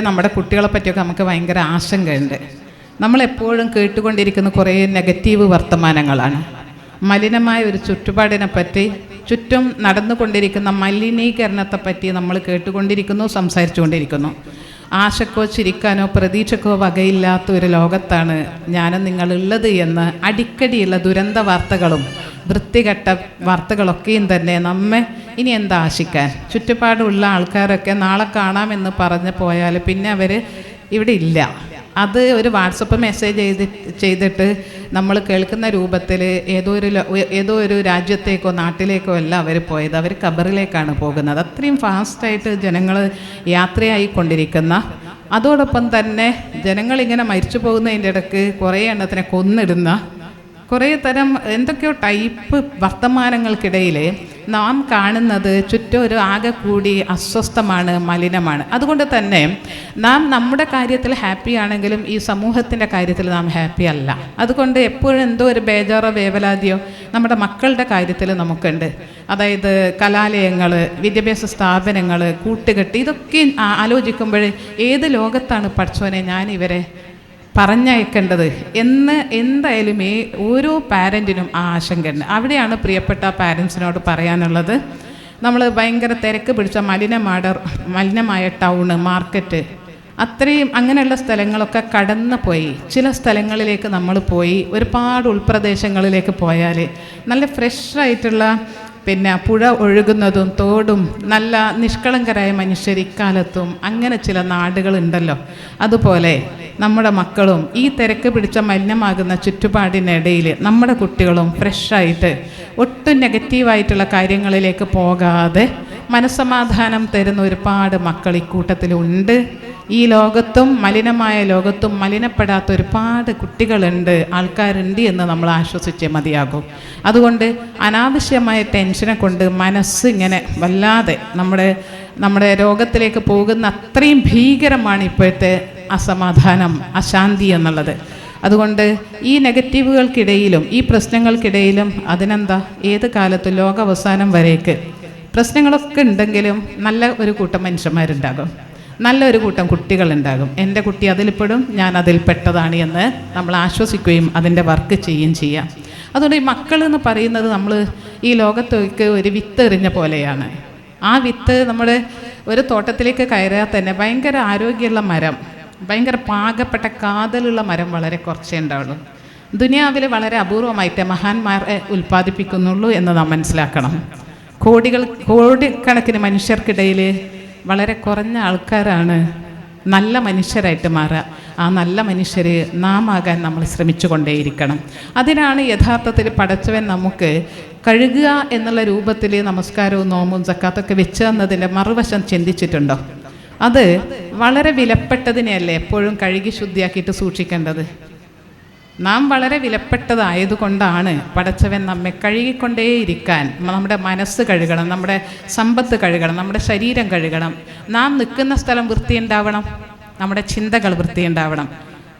നമ്മുടെ കുട്ടികളെ പറ്റിയൊക്കെ നമുക്ക് ഭയങ്കര ആശങ്കയുണ്ട്. നമ്മളെപ്പോഴും കേട്ടുകൊണ്ടിരിക്കുന്ന കുറേ നെഗറ്റീവ് വർത്തമാനങ്ങളാണ്. മലിനമായ ഒരു ചുറ്റുപാടിനെ പറ്റി ചുറ്റും നടന്നുകൊണ്ടിരിക്കുന്ന മലിനീകരണത്തെ പറ്റി നമ്മൾ കേട്ടുകൊണ്ടിരിക്കുന്നു സംസാരിച്ചുകൊണ്ടിരിക്കുന്നു. ആശക്കോ ചിരിക്കാനോ പ്രതീക്ഷക്കോ വകയില്ലാത്ത ഒരു ലോകത്താണ് ഞാനും നിങ്ങളുള്ളത് എന്ന് അടിക്കടിയുള്ള ദുരന്ത വാർത്തകളും വൃത്തികെട്ട വാർത്തകളൊക്കെയും തന്നെ നമ്മെ ഇനി എന്താ ആശിക്കാൻ? ചുറ്റുപാടുള്ള ആൾക്കാരൊക്കെ നാളെ കാണാമെന്ന് പറഞ്ഞു പോയാൽ പിന്നെ അവർ ഇവിടെ ഇല്ല. അത് ഒരു വാട്സപ്പ് മെസ്സേജ് ചെയ്ത് ചെയ്തിട്ട് നമ്മൾ കേൾക്കുന്ന രൂപത്തിൽ ഏതോ ഒരു ഏതോ ഒരു രാജ്യത്തേക്കോ നാട്ടിലേക്കോ അല്ല അവർ പോയത്. അവർ ഖബറിലേക്കാണ് പോകുന്നത്. അത്രയും ഫാസ്റ്റായിട്ട് ജനങ്ങൾ യാത്രയായിക്കൊണ്ടിരിക്കുന്ന അതോടൊപ്പം തന്നെ ജനങ്ങളിങ്ങനെ മരിച്ചു പോകുന്നതിന്റെ ഇടയ്ക്ക് കുറേ എണ്ണത്തിനെ കൊന്നിടുന്ന കുറേ തരം എന്തൊക്കെയോ ടൈപ്പ് വർത്തമാനങ്ങൾക്കിടയിൽ നാം കാണുന്നത് ചുറ്റും ഒരു ആകെ കൂടി അസ്വസ്ഥമാണ് മലിനമാണ്. അതുകൊണ്ട് തന്നെ നാം നമ്മുടെ കാര്യത്തിൽ ഹാപ്പി ആണെങ്കിലും ഈ സമൂഹത്തിന്റെ കാര്യത്തിൽ നാം ഹാപ്പി അല്ല. അതുകൊണ്ട് എപ്പോഴും എന്തോ ഒരു ബേജാറോ വേവലാതിയോ നമ്മുടെ മക്കളുടെ കാര്യത്തിൽ നമുക്കുണ്ട്. അതായത് കലാലയങ്ങൾ വിദ്യാഭ്യാസ സ്ഥാപനങ്ങൾ കൂട്ടുകെട്ട് ഇതൊക്കെ ആലോചിക്കുമ്പോൾ ഏത് ലോകത്താണ് പഠിച്ചവനെ ഞാൻ ഇവരെ പറഞ്ഞയക്കേണ്ടത്. എന്ന് എന്തായാലും ഈ ഓരോ പാരന്റിനും ആ ആശങ്കയുണ്ട്. അവിടെയാണ് പ്രിയപ്പെട്ട പാരൻസിനോട് പറയാനുള്ളത്. നമ്മൾ ഭയങ്കര തിരക്ക് പിടിച്ച മലിനമാട മലിനമായ ടൗണ് മാർക്കറ്റ് അത്രയും അങ്ങനെയുള്ള സ്ഥലങ്ങളൊക്കെ കടന്നു പോയി ചില സ്ഥലങ്ങളിലേക്ക് നമ്മൾ പോയി. ഒരുപാട് ഉൾപ്രദേശങ്ങളിലേക്ക് പോയാൽ നല്ല ഫ്രഷ് ആയിട്ടുള്ള പിന്നെ പുഴ ഒഴുകുന്നതും തോടും നല്ല നിഷ്കളങ്കരായ മനുഷ്യർ ഇക്കാലത്തും അങ്ങനെ ചില നാടുകളുണ്ടല്ലോ. അതുപോലെ നമ്മുടെ മക്കളും ഈ തിരക്ക് പിടിച്ച മലിനമാകുന്ന ചുറ്റുപാടിനിടയിൽ നമ്മുടെ കുട്ടികളും ഫ്രഷായിട്ട് ഒട്ടും നെഗറ്റീവായിട്ടുള്ള കാര്യങ്ങളിലേക്ക് പോകാതെ മനസ്സമാധാനം തരുന്ന ഒരുപാട് മക്കൾ ഇക്കൂട്ടത്തിലുണ്ട്. ഈ ലോകത്തും മലിനമായ ലോകത്തും മലിനപ്പെടാത്ത ഒരുപാട് കുട്ടികളുണ്ട് ആൾക്കാരുണ്ട് എന്ന് നമ്മൾ ആശ്വസിച്ചേ മതിയാകും. അതുകൊണ്ട് അനാവശ്യമായ ടെൻഷനെ കൊണ്ട് മനസ്സ് ഇങ്ങനെ വല്ലാതെ നമ്മുടെ നമ്മുടെ രോഗത്തിലേക്ക് പോകുന്ന അത്രയും ഭീകരമാണ് ഇപ്പോഴത്തെ അസമാധാനം അശാന്തി എന്നുള്ളത്. അതുകൊണ്ട് ഈ നെഗറ്റീവുകൾക്കിടയിലും ഈ പ്രശ്നങ്ങൾക്കിടയിലും അതിനെന്താ ഏത് കാലത്തും ലോകാവസാനം വരേക്ക് പ്രശ്നങ്ങളൊക്കെ ഉണ്ടെങ്കിലും നല്ല ഒരു കൂട്ടം മനുഷ്യന്മാരുണ്ടാകും. നല്ലൊരു കൂട്ടം കുട്ടികളുണ്ടാകും. എന്റെ കുട്ടി അതിൽപ്പെടും ഞാൻ അതിൽ പെട്ടതാണ് എന്ന് നമ്മൾ ആശ്വസിക്കുകയും അതിന്റെ വർക്ക് ചെയ്യുകയും ചെയ്യാം. അതുകൊണ്ട് ഈ മക്കൾ എന്ന് പറയുന്നത് നമ്മൾ ഈ ലോകത്തേക്ക് ഒരു വിത്ത് എറിഞ്ഞ പോലെയാണ്. ആ വിത്ത് നമ്മുടെ ഒരു തോട്ടത്തിലേക്ക് കയറിയാൽ തന്നെ ഭയങ്കര ആരോഗ്യമുള്ള മരം ഭയങ്കര പാകപ്പെട്ട കാതലുള്ള മരം വളരെ കുറച്ചേ ഉണ്ടാവുള്ളൂ. ദുനിയാവിൽ വളരെ അപൂർവമായിട്ട് മഹാന്മാരെ ഉൽപ്പാദിപ്പിക്കുന്നുള്ളൂ എന്ന് നാം മനസ്സിലാക്കണം. കോടികൾ കോടിക്കണക്കിന് മനുഷ്യർക്കിടയിൽ വളരെ കുറഞ്ഞ ആൾക്കാരാണ്. നല്ല മനുഷ്യരായിട്ട് മാറുക ആ നല്ല മനുഷ്യർ നാം ആകാൻ നമ്മൾ ശ്രമിച്ചു കൊണ്ടേയിരിക്കണം അതിനാണ് യഥാർത്ഥത്തിൽ പടച്ചവൻ നമുക്ക് കഴുകുക എന്നുള്ള രൂപത്തിൽ നമസ്കാരവും നോമും സക്കാത്തൊക്കെ വെച്ച് തന്നതിന്റെ മറുവശം ചിന്തിച്ചിട്ടുണ്ടോ? അത് വളരെ വിലപ്പെട്ടതിനെയല്ലേ എപ്പോഴും കഴുകി ശുദ്ധിയാക്കിയിട്ട് സൂക്ഷിക്കേണ്ടത്? നാം വളരെ വിലപ്പെട്ടതായതുകൊണ്ടാണ് പടച്ചവൻ നമ്മെ കഴുകിക്കൊണ്ടേയിരിക്കാൻ നമ്മുടെ മനസ്സ് കഴുകണം നമ്മുടെ സമ്പത്ത് കഴുകണം നമ്മുടെ ശരീരം കഴുകണം. നാം നിൽക്കുന്ന സ്ഥലം വൃത്തിയുണ്ടാവണം നമ്മുടെ ചിന്തകൾ വൃത്തിയുണ്ടാവണം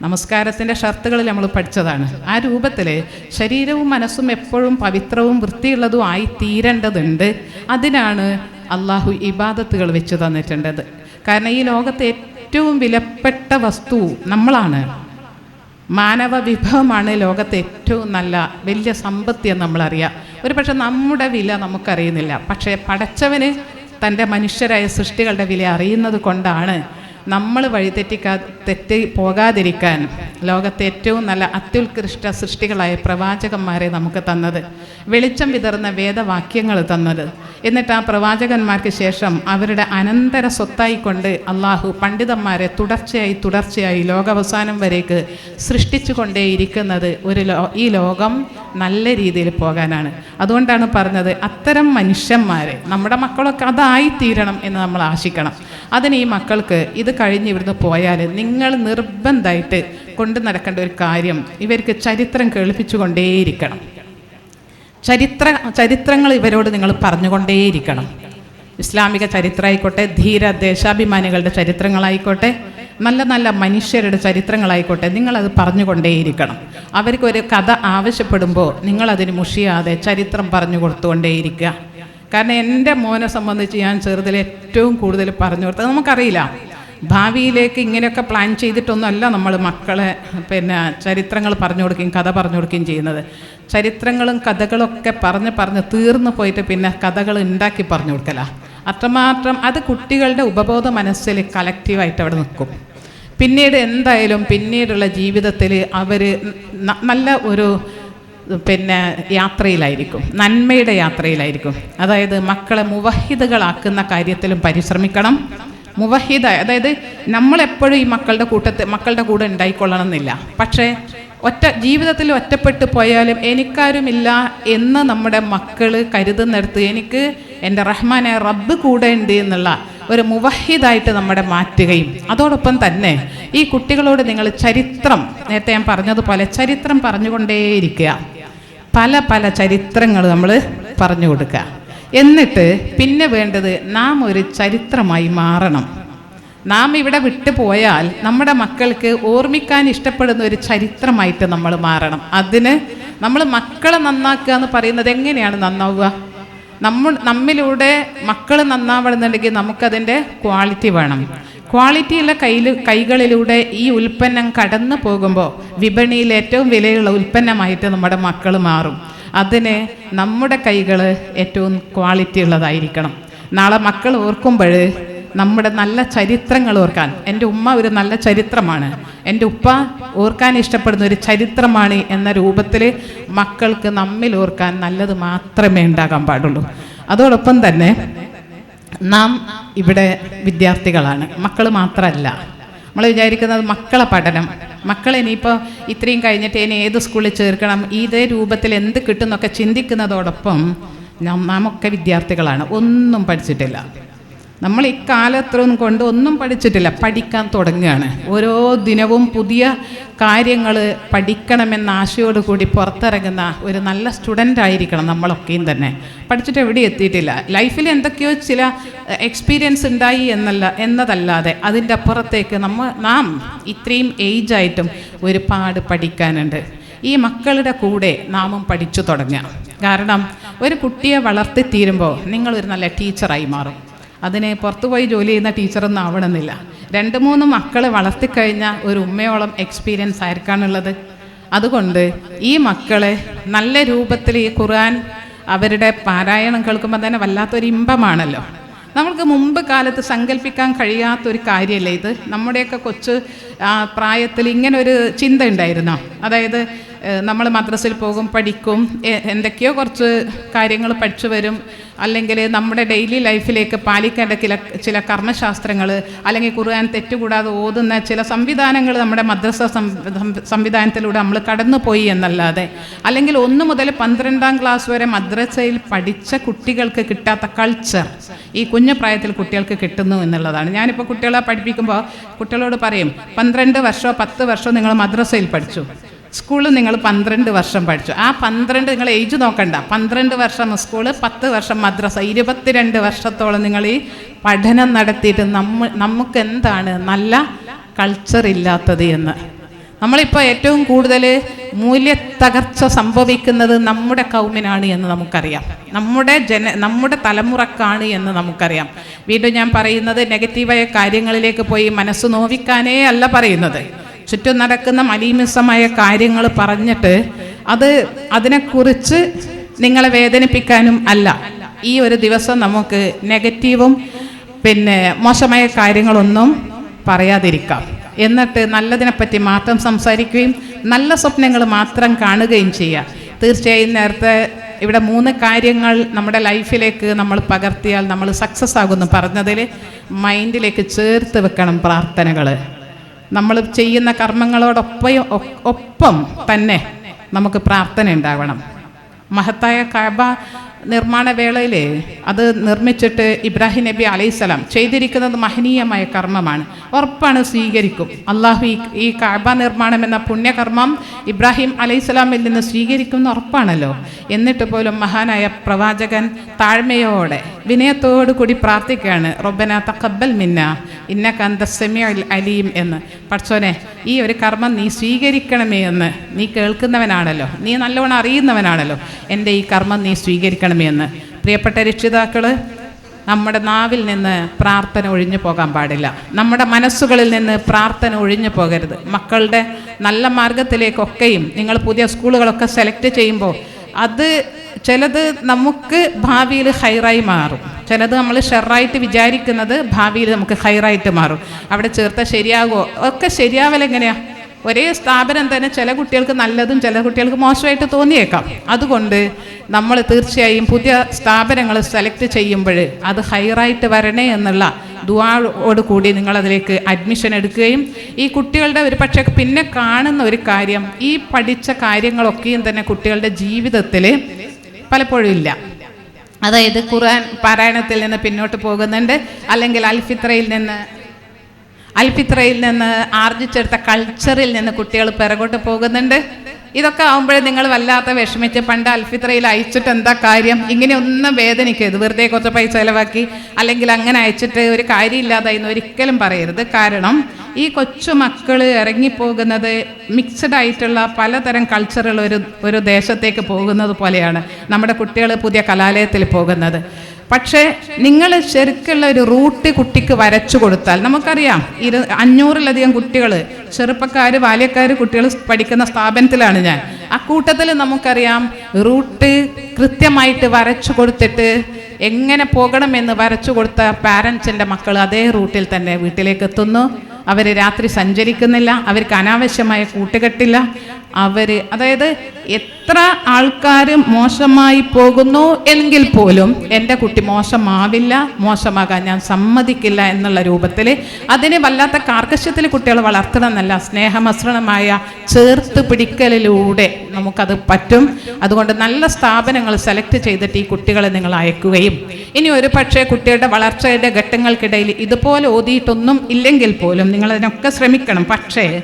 നമസ്കാരത്തിന്റെ ഷർത്തുകളിൽ നമ്മൾ പഠിച്ചതാണ്. ആ രൂപത്തിൽ ശരീരവും മനസ്സും എപ്പോഴും പവിത്രവും വൃത്തിയുള്ളതും ആയി തീരേണ്ടതുണ്ട്. അതിനാണ് അള്ളാഹു ഇബാദത്തുകൾ വെച്ച് തന്നിട്ടുണ്ടത്. കാരണം ഈ ലോകത്തെ ഏറ്റവും വിലപ്പെട്ട വസ്തു നമ്മളാണ്. മാനവ വിഭവമാണ് ലോകത്തെ ഏറ്റവും നല്ല വലിയ സമ്പത്തി എന്ന് നമ്മളറിയാം. ഒരു പക്ഷെ നമ്മുടെ വില നമുക്കറിയുന്നില്ല. പക്ഷേ പടച്ചവന് തന്റെ മനുഷ്യരായ സൃഷ്ടികളുടെ വില അറിയുന്നത് കൊണ്ടാണ് നമ്മൾ വഴിതെറ്റിക്കാ തെറ്റി പോകാതിരിക്കാൻ ലോകത്തെ ഏറ്റവും നല്ല അത്യുത്കൃഷ്ട സൃഷ്ടികളായ പ്രവാചകന്മാരെ നമുക്ക് തന്നത്. വെളിച്ചം വിതർന്ന വേദവാക്യങ്ങൾ തന്നത്. എന്നിട്ട് ആ പ്രവാചകന്മാർക്ക് ശേഷം അവരുടെ അനന്തര സ്വത്തായിക്കൊണ്ട് അള്ളാഹു പണ്ഡിതന്മാരെ തുടർച്ചയായി തുടർച്ചയായി ലോകാവസാനം വരേക്ക് സൃഷ്ടിച്ചു കൊണ്ടേയിരിക്കുന്നത് ഒരു ഈ ലോകം നല്ല രീതിയിൽ പോകാനാണ്. അതുകൊണ്ടാണ് പറഞ്ഞത് അത്തരം മനുഷ്യന്മാരെ നമ്മുടെ മക്കളൊക്കെ അതായിത്തീരണം എന്ന് നമ്മൾ ആശിക്കണം. അതിന് ഈ മക്കൾക്ക് ഇത് കഴിഞ്ഞ് ഇവിടുന്ന് പോയാൽ നിങ്ങൾ നിർബന്ധമായിട്ട് കൊണ്ടു നടക്കേണ്ട ഒരു കാര്യം ഇവർക്ക് ചരിത്രം കേൾപ്പിച്ചു കൊണ്ടേയിരിക്കണം ചരിത്ര ചരിത്രങ്ങൾ ഇവരോട് നിങ്ങൾ പറഞ്ഞുകൊണ്ടേയിരിക്കണം. ഇസ്ലാമിക ചരിത്രമായിക്കോട്ടെ ധീര ദേശാഭിമാനികളുടെ ചരിത്രങ്ങളായിക്കോട്ടെ നല്ല നല്ല മനുഷ്യരുടെ ചരിത്രങ്ങളായിക്കോട്ടെ നിങ്ങളത് പറഞ്ഞുകൊണ്ടേയിരിക്കണം. അവർക്കൊരു കഥ ആവശ്യപ്പെടുമ്പോൾ നിങ്ങളതിന് മുഷിയാതെ ചരിത്രം പറഞ്ഞു കൊടുത്തുകൊണ്ടേയിരിക്കുക. കാരണം എന്റെ മോനെ സംബന്ധിച്ച് ഞാൻ ചെറുതിൽ ഏറ്റവും കൂടുതൽ പറഞ്ഞു കൊടുത്തത് നമുക്കറിയില്ല. ഭാവിയിലേക്ക് ഇങ്ങനെയൊക്കെ പ്ലാൻ ചെയ്തിട്ടൊന്നുമല്ല നമ്മൾ മക്കളെ പിന്നെ ചരിത്രങ്ങൾ പറഞ്ഞു കൊടുക്കുകയും കഥ പറഞ്ഞു കൊടുക്കുകയും ചെയ്യുന്നത്. ചരിത്രങ്ങളും കഥകളൊക്കെ പറഞ്ഞ് പറഞ്ഞ് തീർന്നു പോയിട്ട് പിന്നെ കഥകൾ ഉണ്ടാക്കി പറഞ്ഞു കൊടുക്കല. അത്രമാത്രം അത് കുട്ടികളുടെ ഉപബോധ മനസ്സിൽ കളക്റ്റീവായിട്ട് അവിടെ നിൽക്കും. പിന്നീട് എന്തായാലും പിന്നീടുള്ള ജീവിതത്തിൽ അവർ നല്ല ഒരു പിന്നെ യാത്രയിലായിരിക്കും. നന്മയുടെ യാത്രയിലായിരിക്കും. അതായത് മക്കളെ മുവഹിദുകളാക്കുന്ന കാര്യത്തിലും പരിശ്രമിക്കണം. മുവഹിദ അതായത് നമ്മളെപ്പോഴും ഈ മക്കളുടെ കൂട്ടത്തെ മക്കളുടെ കൂടെ ഉണ്ടായിക്കൊള്ളണം എന്നില്ല പക്ഷേ ഒറ്റ ജീവിതത്തിൽ ഒറ്റപ്പെട്ടു പോയാലും എനിക്കാരുമില്ല എന്ന് നമ്മുടെ മക്കൾ കരുതുന്നിടത്ത് എനിക്ക് എന്റെ റഹ്മാനെ റബ്ബ് കൂടെ ഉണ്ട് എന്നുള്ള ഒരു മുവഹിദായിട്ട് നമ്മുടെ മാറ്റുകയും. അതോടൊപ്പം തന്നെ ഈ കുട്ടികളോട് നിങ്ങൾ ചരിത്രം നേരത്തെ ഞാൻ പറഞ്ഞതുപോലെ ചരിത്രം പറഞ്ഞുകൊണ്ടേയിരിക്കുക. പല പല ചരിത്രങ്ങൾ നമ്മൾ പറഞ്ഞു കൊടുക്കുക. എന്നിട്ട് പിന്നെ വേണ്ടത് നാം ഒരു ചരിത്രമായി മാറണം. നാം ഇവിടെ വിട്ടു പോയാൽ നമ്മുടെ മക്കൾക്ക് ഓർമ്മിക്കാൻ ഇഷ്ടപ്പെടുന്ന ഒരു ചരിത്രമായിട്ട് നമ്മൾ മാറണം. അതിന് നമ്മൾ മക്കളെ നന്നാക്കുക എന്ന് പറയുന്നത് എങ്ങനെയാണ് നന്നാവുക? നമ്മൾ നമ്മിലൂടെ മക്കൾ നന്നാവണമെന്നുണ്ടെങ്കിൽ നമുക്കതിന്റെ ക്വാളിറ്റി വേണം. ക്വാളിറ്റിയുള്ള കയ്യിൽ കൈകളിലൂടെ ഈ ഉൽപ്പന്നം കടന്നു പോകുമ്പോൾ വിപണിയിൽ ഏറ്റവും വിലയുള്ള ഉൽപ്പന്നമായിട്ട് നമ്മുടെ മക്കൾ മാറും. അതിന് നമ്മുടെ കൈകൾ ഏറ്റവും ക്വാളിറ്റി ഉള്ളതായിരിക്കണം. നാളെ മക്കൾ ഓർക്കുമ്പോൾ നമ്മുടെ നല്ല ചരിത്രങ്ങൾ ഓർക്കാൻ. എന്റെ ഉമ്മ ഒരു നല്ല ചരിത്രമാണ്. എന്റെ ഉപ്പ ഓർക്കാൻ ഇഷ്ടപ്പെടുന്ന ഒരു ചരിത്രമാണ് എന്ന രൂപത്തിൽ മക്കൾക്ക് നമ്മിൽ ഓർക്കാൻ നല്ലത് മാത്രമേ ഉണ്ടാകാൻ പാടുള്ളൂ. അതോടൊപ്പം തന്നെ നാം ഇവിടെ വിദ്യാർത്ഥികളാണ്. മക്കൾ മാത്രമല്ല നമ്മൾ വിചാരിക്കുന്നത് മക്കളെ പഠനം. മക്കൾ ഇനിയിപ്പോൾ ഇത്രയും കഴിഞ്ഞിട്ട് ഇനി ഏത് സ്കൂളിൽ ചേർക്കണം? ഇതേ രൂപത്തിൽ എന്ത് കിട്ടുന്നൊക്കെ ചിന്തിക്കുന്നതോടൊപ്പം നാം നാമൊക്കെ വിദ്യാർത്ഥികളാണ്. ഒന്നും പഠിച്ചിട്ടില്ല. നമ്മൾ ഇക്കാലത്തൊന്നും കൊണ്ട് ഒന്നും പഠിച്ചിട്ടില്ല. പഠിക്കാൻ തുടങ്ങുകയാണ്. ഓരോ ദിനവും പുതിയ കാര്യങ്ങൾ പഠിക്കണമെന്ന ആശയോട് കൂടി പുറത്തിറങ്ങുന്ന ഒരു നല്ല സ്റ്റുഡന്റ് ആയിരിക്കണം നമ്മളൊക്കെയും തന്നെ. പഠിച്ചിട്ട് എവിടെ എത്തിയിട്ടില്ല. ലൈഫിൽ എന്തൊക്കെയോ ചില എക്സ്പീരിയൻസ് ഉണ്ടായി എന്നല്ല എന്നതല്ലാതെ അതിന്റെ അപ്പുറത്തേക്ക് നമ്മൾ നാം ഇത്രയും ഏജായിട്ടും ഒരുപാട് പഠിക്കാനുണ്ട്. ഈ മക്കളുടെ കൂടെ നാമും പഠിച്ചു തുടങ്ങുക കാരണം ഒരു കുട്ടിയെ വളർത്തി തീരുമ്പോൾ നിങ്ങളൊരു നല്ല ടീച്ചറായി മാറും. അതിന് പുറത്തുപോയി ജോലി ചെയ്യുന്ന ടീച്ചറൊന്നും ആവണമെന്നില്ല. രണ്ട് മൂന്ന് മക്കളെ വളർത്തിക്കഴിഞ്ഞ ഒരു ഉമ്മയോളം എക്സ്പീരിയൻസ് ആയിരിക്കാനുള്ളത്. അതുകൊണ്ട് ഈ മക്കളെ നല്ല രൂപത്തിൽ ഈ ഖുർആൻ അവരുടെ പാരായണം കേൾക്കുമ്പോൾ തന്നെ വല്ലാത്തൊരു ഇമ്പമാണല്ലോ. നമ്മൾക്ക് മുമ്പ് കാലത്ത് സങ്കല്പിക്കാൻ കഴിയാത്തൊരു കാര്യമല്ലേ ഇത്? നമ്മുടെയൊക്കെ കൊച്ചു പ്രായത്തിൽ ഇങ്ങനെ ഒരു ചിന്ത ഉണ്ടായിരുന്നോ? അതായത് നമ്മൾ മദ്രസയിൽ പോകും പഠിക്കും എന്തൊക്കെയോ കുറച്ച് കാര്യങ്ങൾ പഠിച്ചു വരും അല്ലെങ്കിൽ നമ്മുടെ ഡെയിലി ലൈഫിലേക്ക് പാലിക്കേണ്ട ചില ചില കർമ്മശാസ്ത്രങ്ങൾ അല്ലെങ്കിൽ ഖുർആൻ തെറ്റുകൂടാതെ ഓതുന്ന ചില സംവിധാനങ്ങൾ നമ്മുടെ മദ്രസ സംവിധാനത്തിലൂടെ നമ്മൾ കടന്നുപോയി എന്നല്ലാതെ. അല്ലെങ്കിൽ ഒന്ന് മുതൽ പന്ത്രണ്ടാം ക്ലാസ് വരെ മദ്രസയിൽ പഠിച്ച കുട്ടികൾക്ക് കിട്ടാത്ത കൾച്ചർ ഈ കുഞ്ഞു പ്രായത്തിൽ കുട്ടികൾക്ക് കിട്ടുന്നു എന്നുള്ളതാണ്. ഞാനിപ്പോൾ കുട്ടികളെ പഠിപ്പിക്കുമ്പോൾ കുട്ടികളോട് പറയും പന്ത്രണ്ട് വർഷമോ പത്ത് വർഷമോ നിങ്ങൾ മദ്രസയിൽ പഠിച്ചു. സ്കൂളിൽ നിങ്ങൾ പന്ത്രണ്ട് വർഷം പഠിച്ചു. ആ പന്ത്രണ്ട് നിങ്ങൾ ഏജ് നോക്കണ്ട. പന്ത്രണ്ട് വർഷം സ്കൂൾ പത്ത് വർഷം മദ്രസ. ഇരുപത്തിരണ്ട് വർഷത്തോളം നിങ്ങൾ ഈ പഠനം നടത്തിയിട്ട് നമ്മ നമുക്ക് എന്താണ് നല്ല കൾച്ചർ ഇല്ലാത്തത് എന്ന്. നമ്മളിപ്പോൾ ഏറ്റവും കൂടുതൽ മൂല്യത്തകർച്ച സംഭവിക്കുന്നത് നമ്മുടെ കൗമിനാണ് എന്ന് നമുക്കറിയാം. നമ്മുടെ ജന നമ്മുടെ തലമുറക്കാണ് എന്ന് നമുക്കറിയാം. വീണ്ടും ഞാൻ പറയുന്നത് നെഗറ്റീവായ കാര്യങ്ങളിലേക്ക് പോയി മനസ്സ് നോവിക്കാനേ അല്ല പറയുന്നത്. ചുറ്റും നടക്കുന്ന മലീമിസമായ കാര്യങ്ങൾ പറഞ്ഞിട്ട് അത് അതിനെക്കുറിച്ച് നിങ്ങളെ വേദനിപ്പിക്കാനും അല്ല. ഈ ഒരു ദിവസം നമുക്ക് നെഗറ്റീവും പിന്നെ മോശമായ കാര്യങ്ങളൊന്നും പറയാതിരിക്കാം. എന്നിട്ട് നല്ലതിനെപ്പറ്റി മാത്രം സംസാരിക്കുകയും നല്ല സ്വപ്നങ്ങൾ മാത്രം കാണുകയും ചെയ്യുക തീർച്ചയായും നേരത്തെ ഇവിടെ മൂന്ന് കാര്യങ്ങൾ നമ്മുടെ ലൈഫിലേക്ക് നമ്മൾ പകർത്തിയാൽ നമ്മൾ സക്സസ് ആകുമെന്ന് പറഞ്ഞതിൽ മൈൻഡിലേക്ക് ചേർത്ത് വെക്കണം പ്രാർത്ഥനകൾ നമ്മൾ ചെയ്യുന്ന കർമ്മങ്ങളോടൊപ്പം ഒപ്പം തന്നെ നമുക്ക് പ്രാർത്ഥന ഉണ്ടാവണം. മഹത്തായ കാബ നിർമ്മാണ വേളയിൽ അത് നിർമ്മിച്ചിട്ട് ഇബ്രാഹിം നബി അലൈഹിസ്സലാം ചെയ്തിരിക്കുന്നത് മഹനീയമായ കർമ്മമാണ്. ഉറപ്പാണ് സ്വീകരിക്കും. അള്ളാഹു ഈ ഈ കാബ നിർമ്മാണം എന്ന പുണ്യകർമ്മം ഇബ്രാഹിം അലൈഹിസ്സലാമിൽ നിന്ന് സ്വീകരിക്കുന്ന ഉറപ്പാണല്ലോ. എന്നിട്ട് പോലും മഹാനായ പ്രവാചകൻ താഴ്മയോടെ വിനയത്തോടു കൂടി പ്രാർത്ഥിക്കുകയാണ്. റൊബന തക്കബൽ മിന്ന ഇന്ന കന്ത സെമിയ അലീം എന്ന്. പഠിച്ചോനെ ഈ ഒരു കർമ്മം നീ സ്വീകരിക്കണമേ എന്ന്. നീ കേൾക്കുന്നവനാണല്ലോ. നീ നല്ലവണ്ണം അറിയുന്നവനാണല്ലോ. എന്റെ ഈ കർമ്മം നീ സ്വീകരിക്കണമേ എന്ന്. പ്രിയപ്പെട്ട രക്ഷിതാക്കൾ നമ്മുടെ നാവിൽ നിന്ന് പ്രാർത്ഥന ഒഴിഞ്ഞു പോകാൻ പാടില്ല. നമ്മുടെ മനസ്സുകളിൽ നിന്ന് പ്രാർത്ഥന ഒഴിഞ്ഞു പോകരുത്. മക്കളുടെ നല്ല മാർഗത്തിലേക്കൊക്കെയും നിങ്ങൾ പുതിയ സ്കൂളുകളൊക്കെ സെലക്ട് ചെയ്യുമ്പോൾ അത് ചിലത് നമുക്ക് ഭാവിയിൽ ഹൈറായി മാറും. ചിലത് നമ്മൾ ഷെറായിട്ട് വിചാരിക്കുന്നത് ഭാവിയിൽ നമുക്ക് ഹൈറായിട്ട് മാറും. അവിടെ ചേർത്ത ശരിയാകുമോ? ഒക്കെ ശരിയാവലെങ്ങനെയാണ് ഒരേ സ്ഥാപനം തന്നെ ചില കുട്ടികൾക്ക് നല്ലതും ചില കുട്ടികൾക്ക് മോശമായിട്ട് തോന്നിയേക്കാം. അതുകൊണ്ട് നമ്മൾ തീർച്ചയായും പുതിയ സ്ഥാപനങ്ങൾ സെലക്ട് ചെയ്യുമ്പോൾ അത് ഹയറായിട്ട് വരണേ എന്നുള്ള ദുവായോട് കൂടി നിങ്ങളതിലേക്ക് അഡ്മിഷൻ എടുക്കുകയും ഈ കുട്ടികളുടെ ഒരു പക്ഷേ പിന്നെ കാണുന്ന ഒരു കാര്യം ഈ പഠിച്ച കാര്യങ്ങളൊക്കെയും തന്നെ കുട്ടികളുടെ ജീവിതത്തിൽ പലപ്പോഴും ഇല്ല. അതായത് ഖുർആൻ പാരായണത്തിൽ നിന്ന് പിന്നോട്ട് പോകുന്നുണ്ട്. അല്ലെങ്കിൽ അൽഫിത്രയിൽ നിന്ന് അൽഫിത്രയിൽ നിന്ന് ആർജിച്ചെടുത്ത കൾച്ചറിൽ നിന്ന് കുട്ടികൾ പിറകോട്ട് പോകുന്നുണ്ട്. ഇതൊക്കെ ആകുമ്പോഴേ നിങ്ങൾ വല്ലാത്ത വിഷമിച്ച് പണ്ട് അൽഫിത്രയിൽ അയച്ചിട്ട് എന്താ കാര്യം? ഇങ്ങനെയൊന്നും വേദനിക്കരുത്. വെറുതെ കുറച്ച് പൈസ ചിലവാക്കി അല്ലെങ്കിൽ അങ്ങനെ അയച്ചിട്ട് ഒരു കാര്യമില്ലാതായി എന്ന് ഒരിക്കലും പറയരുത്. കാരണം ഈ കൊച്ചു മക്കൾ ഇറങ്ങിപ്പോകുന്നത് മിക്സഡ് ആയിട്ടുള്ള പലതരം കൾച്ചറുകൾ ഒരു ഒരു ദേശത്തേക്ക് പോകുന്നത് പോലെയാണ് നമ്മുടെ കുട്ടികൾ പുതിയ കലാലയത്തിൽ പോകുന്നത്. പക്ഷേ നിങ്ങൾ ശരിക്കുള്ള ഒരു റൂട്ട് കുട്ടിക്ക് വരച്ചു കൊടുത്താൽ നമുക്കറിയാം ഇരു അഞ്ഞൂറിലധികം കുട്ടികൾ ചെറുപ്പക്കാർ ബാല്യക്കാർ കുട്ടികൾ പഠിക്കുന്ന സ്ഥാപനത്തിലാണ് ഞാൻ. ആ കൂട്ടത്തിൽ നമുക്കറിയാം റൂട്ട് കൃത്യമായിട്ട് വരച്ചു കൊടുത്തിട്ട് എങ്ങനെ പോകണമെന്ന് വരച്ചു കൊടുത്ത പാരൻസിന്റെ മക്കൾ അതേ റൂട്ടിൽ തന്നെ വീട്ടിലേക്ക് എത്തുന്നു. അവർ രാത്രി സഞ്ചരിക്കുന്നില്ല അവർക്ക് അനാവശ്യമായ കൂട്ടുകെട്ടില്ല. അവർ അതായത് എത്ര ആൾക്കാർ മോശമായി പോകുന്നു എങ്കിൽ പോലും എന്റെ കുട്ടി മോശമാവില്ല മോശമാകാൻ ഞാൻ സമ്മതിക്കില്ല എന്നുള്ള രൂപത്തിൽ അതിനെ വല്ലാത്ത കാർക്കശ്യത്തിൽ കുട്ടികൾ വളർത്തണമെന്നല്ല സ്നേഹമസൃണമായ ചേർത്ത് പിടിക്കലിലൂടെ നമുക്കത് പറ്റും. അതുകൊണ്ട് നല്ല സ്ഥാപനങ്ങൾ സെലക്ട് ചെയ്തിട്ട് ഈ കുട്ടികളെ നിങ്ങൾ അയക്കുകയും ഇനി ഒരു പക്ഷേ കുട്ടികളുടെ വളർച്ചയുടെ ഘട്ടങ്ങൾക്കിടയിൽ ഇതുപോലെ ഓതിയിട്ടൊന്നും ഇല്ലെങ്കിൽ പോലും നിങ്ങളതിനൊക്കെ ശ്രമിക്കണം. പക്ഷേ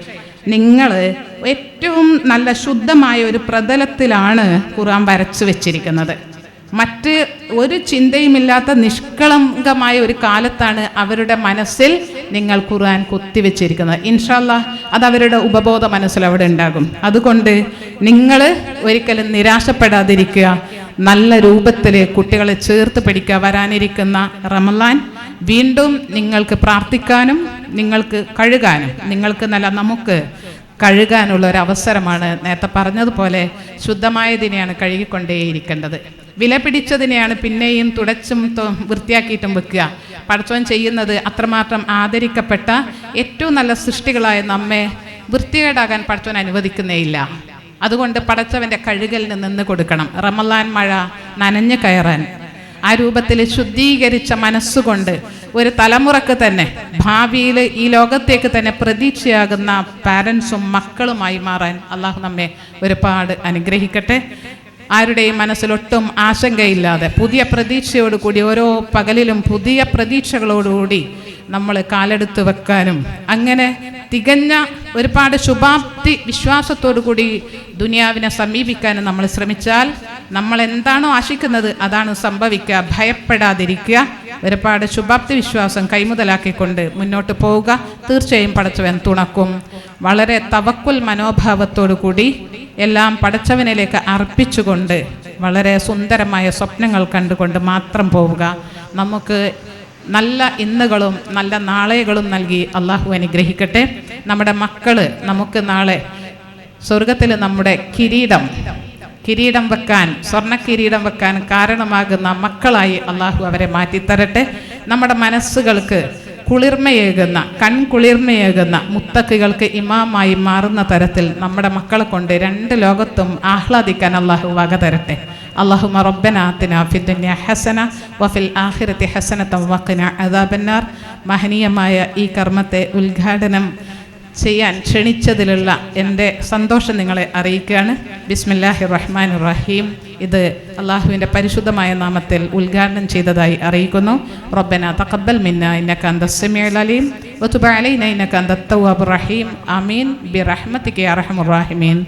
നിങ്ങൾ ഏറ്റവും നല്ല ശുദ്ധമായ ഒരു പ്രതലത്തിലാണ് ഖുർആൻ വരച്ചു വെച്ചിരിക്കുന്നത്. മറ്റ് ഒരു ചിന്തയുമില്ലാത്ത നിഷ്കളങ്കമായ ഒരു കാലത്താണ് അവരുടെ മനസ്സിൽ നിങ്ങൾ ഖുർആൻ കുത്തിവെച്ചിരിക്കുന്നത് ഇൻഷാല്ല അത് അവരുടെ ഉപബോധ മനസ്സിൽ അവിടെ ഉണ്ടാകും. അതുകൊണ്ട് നിങ്ങൾ ഒരിക്കലും നിരാശപ്പെടാതിരിക്കുക. നല്ല രൂപത്തിൽ കുട്ടികളെ ചേർത്ത് പിടിക്കുക. വരാനിരിക്കുന്ന റമലാൻ വീണ്ടും നിങ്ങൾക്ക് പ്രാർത്ഥിക്കാനും നിങ്ങൾക്ക് കഴുകാനും നിങ്ങൾക്ക് നല്ല നമുക്ക് കഴുകാനുള്ള ഒരു അവസരമാണ് നേരത്തെ പറഞ്ഞതുപോലെ ശുദ്ധമായതിനെയാണ് കഴുകിക്കൊണ്ടേയിരിക്കേണ്ടത്. വില പിടിച്ചതിനെയാണ് പിന്നെയും തുടച്ചും വൃത്തിയാക്കിയിട്ടും വെക്കുക. പടച്ചോൻ ചെയ്യുന്നത് അത്രമാത്രം ആദരിക്കപ്പെട്ട ഏറ്റവും നല്ല സൃഷ്ടികളായ നമ്മെ വൃത്തികേടാകാൻ പടച്ചോൻ അനുവദിക്കുന്നേയില്ല. അതുകൊണ്ട് പടച്ചവന്റെ കഴുകലിന് നിന്ന് കൊടുക്കണം. റമലാൻ മഴ നനഞ്ഞു കയറാൻ. ആ രൂപത്തിൽ ശുദ്ധീകരിച്ച മനസ്സുകൊണ്ട് ഒരു തലമുറയ്ക്ക് തന്നെ ഭാവിയിൽ ഈ ലോകത്തേക്ക് തന്നെ പ്രതീക്ഷയാകുന്ന പാരൻസും മക്കളുമായി മാറാൻ അള്ളാഹു നമ്മെ ഒരുപാട് അനുഗ്രഹിക്കട്ടെ. ആരുടെയും മനസ്സിലൊട്ടും ആശങ്കയില്ലാതെ പുതിയ പ്രതീക്ഷയോടുകൂടി ഓരോ പകലിലും പുതിയ പ്രതീക്ഷകളോടുകൂടി നമ്മൾ കാലെടുത്ത് വെക്കാനും അങ്ങനെ തികഞ്ഞ ഒരുപാട് ശുഭാപ്തി വിശ്വാസത്തോടു കൂടി ദുനിയാവിനെ സമീപിക്കാനും നമ്മൾ ശ്രമിച്ചാൽ നമ്മൾ എന്താണോ ആശിക്കുന്നത് അതാണ് സംഭവിക്കുക. ഭയപ്പെടാതിരിക്കുക. ഒരുപാട് ശുഭാപ്തി വിശ്വാസം കൈമുതലാക്കിക്കൊണ്ട് മുന്നോട്ട് പോവുക. തീർച്ചയായും പടച്ചവൻ തുണക്കും. വളരെ തവക്കുൽ മനോഭാവത്തോടു കൂടി എല്ലാം പടച്ചവനിലേക്ക് അർപ്പിച്ചുകൊണ്ട് വളരെ സുന്ദരമായ സ്വപ്നങ്ങൾ കണ്ടുകൊണ്ട് മാത്രം പോവുക. നമുക്ക് നല്ല ഇന്നുകളും നല്ല നാളെകളും നൽകി അള്ളാഹു അനുഗ്രഹിക്കട്ടെ. നമ്മുടെ മക്കൾ നമുക്ക് നാളെ സ്വർഗത്തിൽ നമ്മുടെ കിരീടം കിരീടം വെക്കാൻ സ്വർണ്ണ കിരീടം വെക്കാൻ കാരണമാകുന്ന മക്കളായി അള്ളാഹു അവരെ മാറ്റിത്തരട്ടെ നമ്മുടെ മനസ്സുകൾക്ക് കുളിർമയേകുന്ന കൺകുളിർമയേകുന്ന മുത്തക്കുകൾക്ക് ഇമാമായി മാറുന്ന തരത്തിൽ നമ്മുടെ മക്കളെ കൊണ്ട് രണ്ട് ലോകത്തും ആഹ്ലാദിക്കാൻ അള്ളാഹു വക തരട്ടെ اللهم ربنا آتنا في الدنيا حسنة وفي الآخرة حسنة وقنا عذاب النار മഹനീയമായ ഈ കർമ്മത്തെ ഉദ്ഘാടനം ചെയ്യാൻ ക്ഷണിച്ചതിലുള്ള എന്റെ സന്തോഷം നിങ്ങളെ അറിയിക്കുകയാണ്. ബിസ്മില്ലാഹി റഹ്മാൻ റഹീം ഇത് അള്ളാഹുവിന്റെ പരിശുദ്ധമായ നാമത്തിൽ ഉദ്ഘാടനം ചെയ്തതായി അറിയിക്കുന്നു. റബ്ബന തഖബ്ബൽ മിന്ന ഇന്നക അന്ത സമീഉൽ അലീം. വതുബ് അലൈന ഇന്നക അന്ത തവ്വാബുർ റഹീം. ആമീൻ. ബിറഹ്മതിക യാ അർഹമർ റഹീമീൻ.